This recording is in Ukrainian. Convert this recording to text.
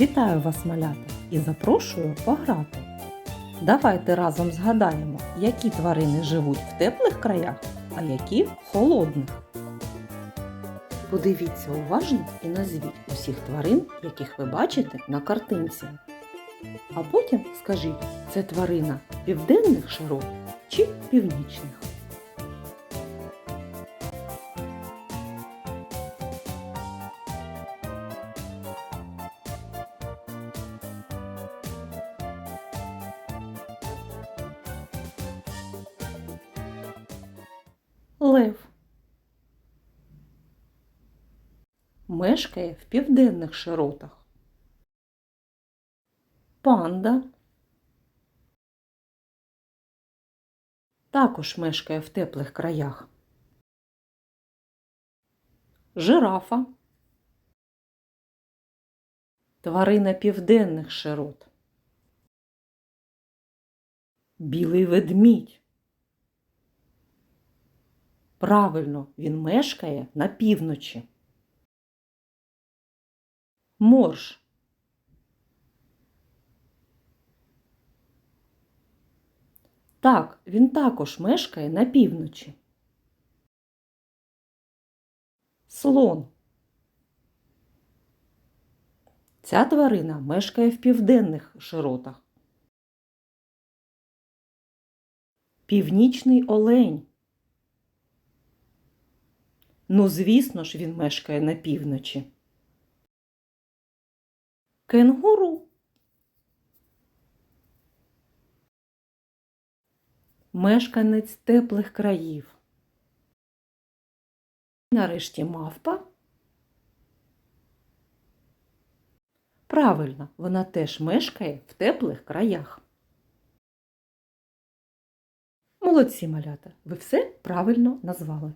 Вітаю вас, малята, і запрошую пограти. Давайте разом згадаємо, які тварини живуть в теплих краях, а які в холодних. Подивіться уважно і назвіть усіх тварин, яких ви бачите на картинці. А потім скажіть, це тварина південних широт чи північних. Лев мешкає в південних широтах. Панда також мешкає в теплих краях. Жирафа тварина південних широт. Білий ведмідь. Правильно, він мешкає на півночі. Морж. Так, він також мешкає на півночі. Слон. Ця тварина мешкає в південних широтах. Північний олень. Ну, звісно ж, він мешкає на півночі. Кенгуру. Мешканець теплих країв. Нарешті мавпа. Правильно, вона теж мешкає в теплих краях. Молодці малята, ви все правильно назвали.